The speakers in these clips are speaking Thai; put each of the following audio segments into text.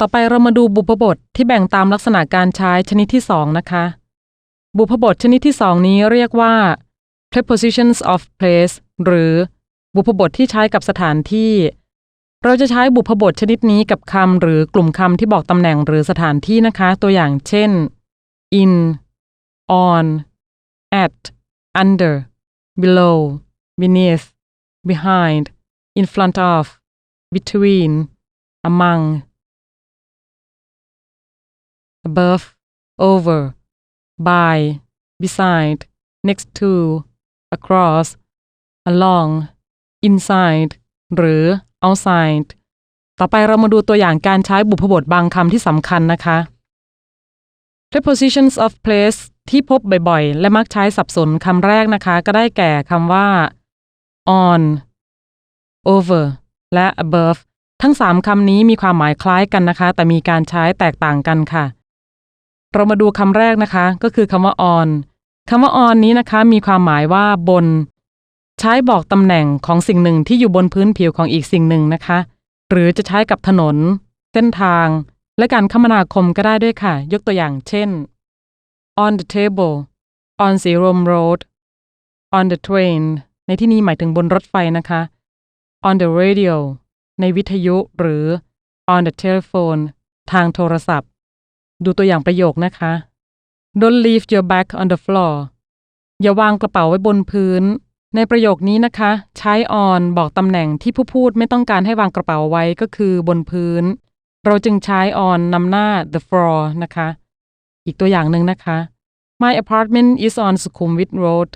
ต่อไปเรามาดูบุพบทที่แบ่งตามลักษณะการใช้ชนิดที่สองนะคะ บุพบทชนิดที่สองนี้เรียกว่า prepositions of place หรือบุพบทที่ใช้กับสถานที่ เราจะใช้บุพบทชนิดนี้กับคำหรือกลุ่มคำที่บอกตำแหน่งหรือสถานที่นะคะ ตัวอย่างเช่น in on at under below beneath behind in front of between among above over by beside next to across along inside หรือ outside ต่อไปเรามาดูตัวอย่างการใช้บุพบทบางคำที่สำคัญนะคะ prepositions of place ที่พบบ่อยๆ และมักใช้สับสนคำแรกนะคะ ก็ได้แก่คำว่า on over และ above ทั้งสามคำนี้มีความหมายคล้ายกันนะคะ แต่มีการใช้แตกต่างกันค่ะ เรามาดูคำแรกนะคะ ก็คือคำว่า on คำว่า on นี้นะคะ มีความหมายว่าบน ใช้บอกตำแหน่งของสิ่งหนึ่งที่อยู่บนพื้นผิวของอีกสิ่งหนึ่งนะคะ หรือจะใช้กับถนน เส้นทาง และการคมนาคมก็ได้ด้วยค่ะ ยกตัวอย่างเช่น on the table on the Rome road on the train ในที่นี้หมายถึงบนรถไฟนะคะ on the radio ในวิทยุหรือ on the telephone ทางโทรศัพท์ ดูตัวอย่างประโยคนะคะ Don't leave your bag on the floor อย่าวางกระเป๋าไว้บนพื้น ในประโยคนี้นะคะ ใช้ on บอกตำแหน่งที่ผู้พูดไม่ต้องการให้วางกระเป๋าไว้ก็คือบนพื้น เราจึงใช้ on นำหน้า the floor นะคะ อีกตัวอย่างหนึ่งนะคะ My apartment is on Sukhumvit Road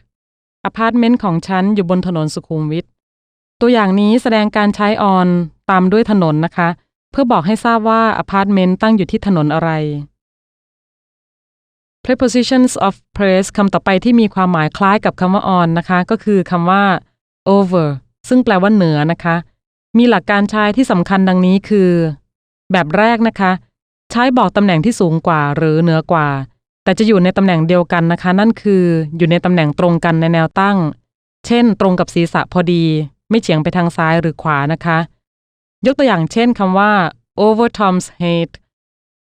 อพาร์ตเมนต์ของฉันอยู่บนถนนสุขุมวิทตัวอย่างนี้แสดงการใช้ on ตามด้วยถนนนะคะ เพื่อบอกให้ทราบว่าอพาร์ตเมนต์ตั้งอยู่ที่ถนนอะไร prepositions of place คำต่อไปที่มีความหมายคล้ายกับคำว่า on นะคะ ก็คือคำว่า over ซึ่งแปลว่าเหนือนะคะ มีหลักการใช้ที่สำคัญดังนี้คือ แบบแรกนะคะ ใช้บอกตำแหน่งที่สูงกว่าหรือเหนือกว่า แต่จะอยู่ในตำแหน่งเดียวกันนะคะ นั่นคืออยู่ในตำแหน่งตรงกันในแนวตั้ง เช่น ตรงกับศีรษะพอดี ไม่เฉียงไปทางซ้ายหรือขวานะคะ ยกตัวอย่างเช่นคำว่า over Tom's head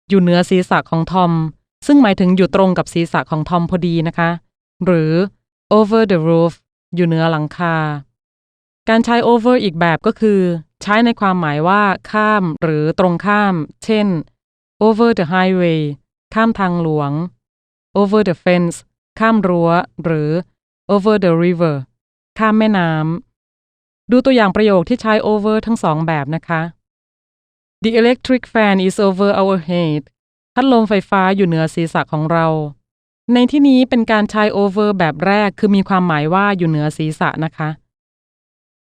อยู่เหนือศีรษะของทอม ซึ่งหมายถึงอยู่ตรงกับศีรษะของทอมพอดีนะคะ หรือ over the roof อยู่เหนือหลังคา การใช้ over อีกแบบก็คือ ใช้ในความหมายว่าข้ามหรือตรงข้าม เช่น over the highway ข้ามทางหลวง over the fence ข้ามรั้ว หรือ over the river ข้ามแม่น้ำ ดูตัวอย่างประโยคที่ใช้ over ทั้งสองแบบนะคะ The electric fan is over our head พัดลมไฟฟ้าอยู่เหนือศีรษะของเรา ในที่นี้เป็นการใช้ over แบบแรกคือมีความหมายว่าอยู่เหนือศีรษะนะคะ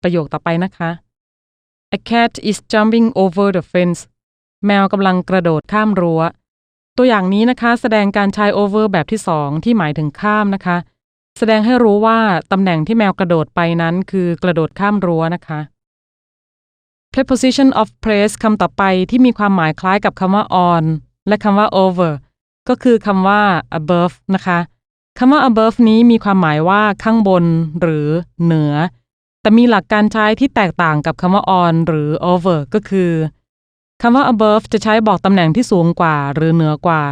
ประโยคต่อไปนะคะ A cat is jumping over the fence แมวกำลังกระโดดข้ามรั้ว ตัวอย่างนี้นะคะแสดงการใช้ over แบบที่สองที่หมายถึงข้ามนะคะ แสดงให้รู้ว่าตำแหน่งที่แมวกระโดดไปนั้นคือกระโดดข้ามรั้วนะคะ preposition of place คำต่อไปที่มีความหมายคล้ายกับคำว่า on และคำว่า over ก็คือคำว่า above นะคะคำว่า above นี้มีความหมายว่าข้างบน หรือเหนือ แต่มีหลักการใช้ที่แตกต่างกับคำว่า on หรือ over ก็คือคำว่า above จะใช้บอกตำแหน่งที่สูงกว่า หรือเหนือกว่า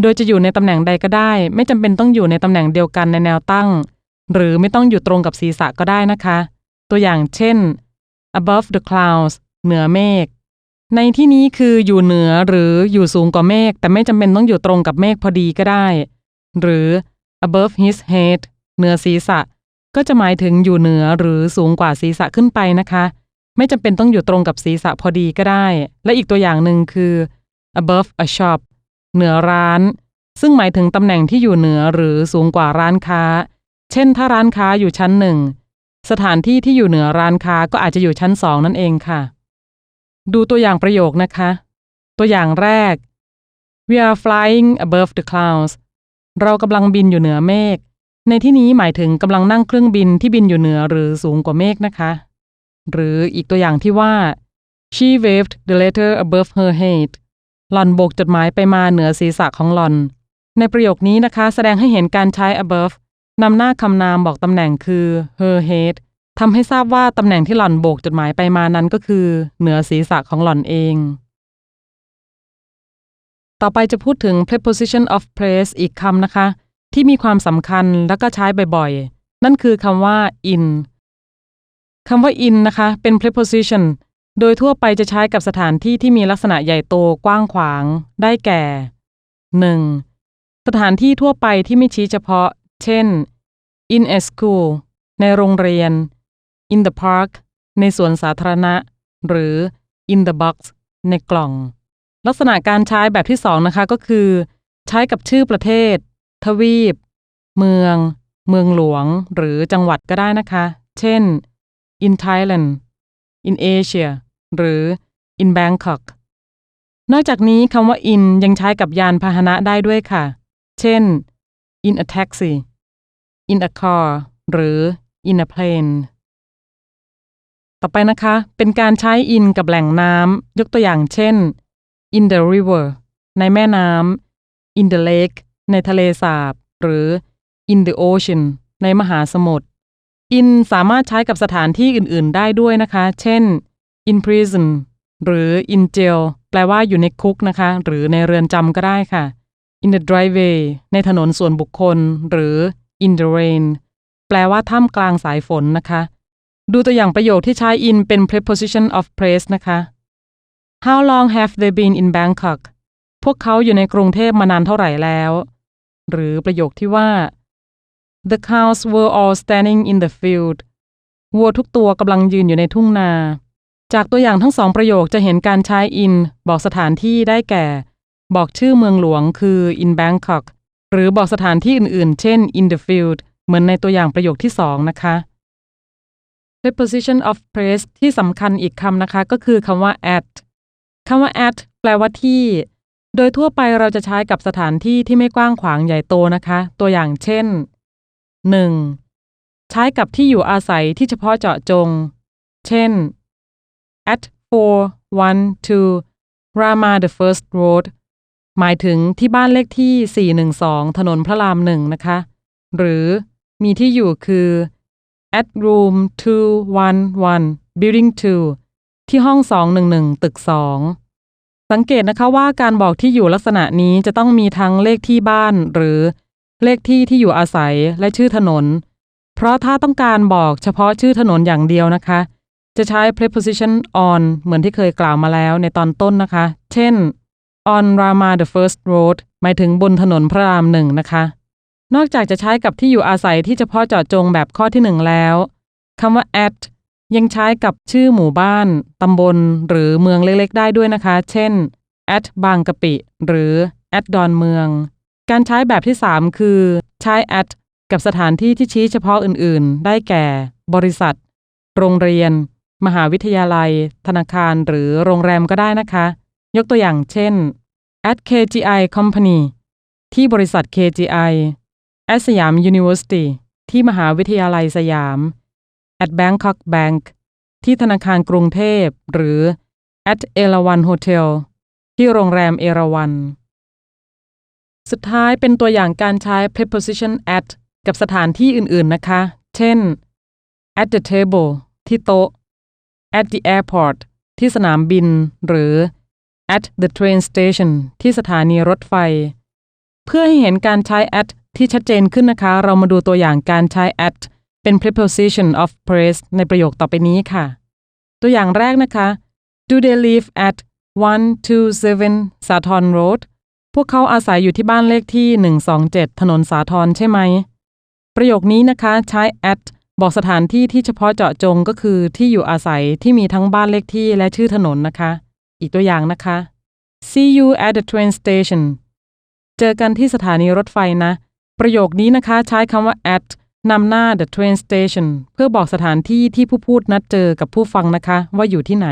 โดยจะอยู่ในตำแหน่งใดก็ได้ ไม่จำเป็นต้องอยู่ในตำแหน่งเดียวกันในแนวตั้ง หรือไม่ต้องอยู่ตรงกับศีรษะก็ได้นะคะ ตัวอย่างเช่น above the clouds เหนือเมฆ ในที่นี้คืออยู่เหนือหรืออยู่สูงกว่าเมฆแต่ไม่จำเป็นต้องอยู่ตรงกับเมฆพอดีก็ได้ หรือ above his head เหนือศีรษะ ก็จะหมายถึงอยู่เหนือหรือสูงกว่าศีรษะขึ้นไปนะคะ ไม่จำเป็นต้องอยู่ตรงกับศีรษะพอดีก็ได้ และอีกตัวอย่างหนึ่งคือ above a shop เหนือร้าน ซึ่งหมายถึงตำแหน่งที่อยู่เหนือหรือสูงกว่าร้านค้า เช่น ถ้าร้านค้าอยู่ชั้นหนึ่งสถานที่ที่อยู่เหนือร้านค้าก็อาจจะอยู่ชั้นสองนั่นเองค่ะ ดูตัวอย่างประโยคนะคะ ตัวอย่างแรก we are flying above the clouds เรากำลังบินอยู่เหนือเมฆ ในที่นี้หมายถึงกำลังนั่งเครื่องบินที่บินอยู่เหนือหรือสูงกว่าเมฆนะคะ หรืออีกตัวอย่างที่ว่า she waved the letter above her head หล่อนโบกจดหมายไปมาเหนือศีรษะของหล่อน ในประโยคนี้นะคะ แสดงให้เห็นการใช้ above นำหน้าคำนามบอกตำแหน่งคือ her head ทำให้ทราบว่าตำแหน่งที่หล่อนโบกจดหมายไปมานั้นก็คือ เหนือศีรษะของหล่อนเอง ต่อไปจะพูดถึง preposition of place อีกคำนะคะ ที่มีความสำคัญแล้วก็ใช้บ่อยๆ นั่นคือคำว่า in คำว่า in นะคะ เป็น preposition โดยทั่วไปจะใช้กับสถานที่ที่มีลักษณะใหญ่โตกว้างขวาง ได้แก่ 1. สถานที่ทั่วไปที่ไม่ชี้เฉพาะ เช่น in a school ในโรงเรียน in the park ในสวนสาธารณะ หรือ in the box ในกล่อง ลักษณะการใช้แบบที่สองนะคะก็คือ ใช้กับชื่อประเทศ ทวีป เมือง เมืองหลวง หรือจังหวัดก็ได้นะคะ เช่น in Thailand in Asia หรือ in Bangkok นอกจากนี้คำว่า in ยังใช้กับยานพาหนะได้ด้วยค่ะ เช่น in a taxi in a car หรือ in a plane ต่อไปนะคะ เป็นการใช้ in กับแหล่งน้ำยกตัวอย่างเช่น in the river ในแม่น้ำ in the lake ในทะเลสาบ หรือ in the ocean ในมหาสมุทร in สามารถใช้กับสถานที่อื่น ๆ ได้ด้วยนะคะ เช่น in prison หรือ in jail แปลว่าอยู่ในคุกนะคะ หรือในเรือนจำก็ได้ค่ะ in the driveway ในถนนส่วนบุคคล หรือ in the rain แปลว่าท่ามกลางสายฝนนะคะ ดูตัวอย่างประโยคที่ใช้ in เป็น preposition of place นะคะ How long have they been in Bangkok พวกเขาอยู่ในกรุงเทพมานานเท่าไหร่แล้ว หรือประโยคที่ว่า The cows were all standing in the field วัวทุกตัวกำลังยืนอยู่ในทุ่งนา จากตัวอย่างทั้งสองประโยคจะเห็นการใช้ in บอกสถานที่ได้แก่ บอกชื่อเมืองหลวงคือ in Bangkok หรือบอกสถานที่อื่นๆ เช่น in the field เหมือนในตัวอย่างประโยคที่สองนะคะ preposition of place ที่สำคัญอีกคำนะคะก็คือคำว่า at คำว่า at แปลว่าที่ โดยทั่วไปเราจะใช้กับสถานที่ที่ไม่กว้างขวางใหญ่โตนะคะ ตัวอย่างเช่น 1. ใช้กับที่อยู่อาศัยที่เฉพาะเจาะจง เช่น at 412 Rama the First Road หมายถึงที่บ้านเลขที่ 412 ถนนพระรามหนึ่งนะคะ หรือมีที่อยู่คือ at room 211 building 2 ที่ห้อง 211 ตึก 2 สังเกตนะคะว่าการบอกที่อยู่ลักษณะนี้จะต้องมีทั้งเลขที่บ้านหรือเลขที่ที่อยู่อาศัยและชื่อถนน เพราะถ้าต้องการบอกเฉพาะชื่อถนนอย่างเดียวนะคะ จะใช้ preposition on เหมือนที่เคยกล่าวมาแล้วในตอนต้นนะคะ เช่น on Rama the First Road หมายถึงบนถนนพระรามหนึ่งนะคะ นอกจากจะใช้กับที่อยู่อาศัยที่เฉพาะเจาะจงแบบข้อที่หนึ่งแล้วคำว่า at ยังใช้กับชื่อหมู่บ้าน ตำบล หรือเมืองเล็กๆ ได้ด้วยนะคะ เช่น at บางกะปิ หรือ at ดอนเมือง การใช้แบบที่ 3 คือใช้ at กับสถานที่ที่ชี้เฉพาะอื่นๆ ได้แก่ บริษัท โรงเรียน มหาวิทยาลัย ธนาคาร หรือโรงแรมก็ได้นะคะ ยกตัวอย่างเช่น at KGI Company ที่บริษัท KGI at สยาม University ที่มหาวิทยาลัยสยาม at Bangkok Bank ที่ธนาคารกรุงเทพ หรือ at เอราวันโฮเทลที่โรงแรมเอราวัน สุดท้ายเป็นตัวอย่างการใช้ preposition at กับสถานที่อื่นๆนะคะ เช่น at the table ที่โต๊ะ at the airport ที่สนามบิน หรือ at the train station ที่สถานีรถไฟ เพื่อให้เห็นการใช้ at ที่ชัดเจนขึ้นนะคะ เรามาดูตัวอย่างการใช้ at เป็น preposition of place ในประโยคต่อไปนี้ค่ะ ตัวอย่างแรกนะคะ Do they live at 127 Saturn Road พวกเขาอาศัยอยู่ที่บ้านเลขที่ 127 ถนนสาทรใช่ไหม ประโยคนี้นะคะใช้ at บอกสถานที่ที่เฉพาะเจาะจงก็คือที่อยู่อาศัยที่มีทั้งบ้านเลขที่และชื่อถนนนะคะ อีกตัวอย่างนะคะ See you at the train station เจอกันที่สถานีรถไฟนะ ประโยคนี้นะคะใช้คำว่า at นำหน้า the train station เพื่อบอกสถานที่ที่ผู้พูดนัดเจอกับผู้ฟังนะคะ ว่าอยู่ที่ไหน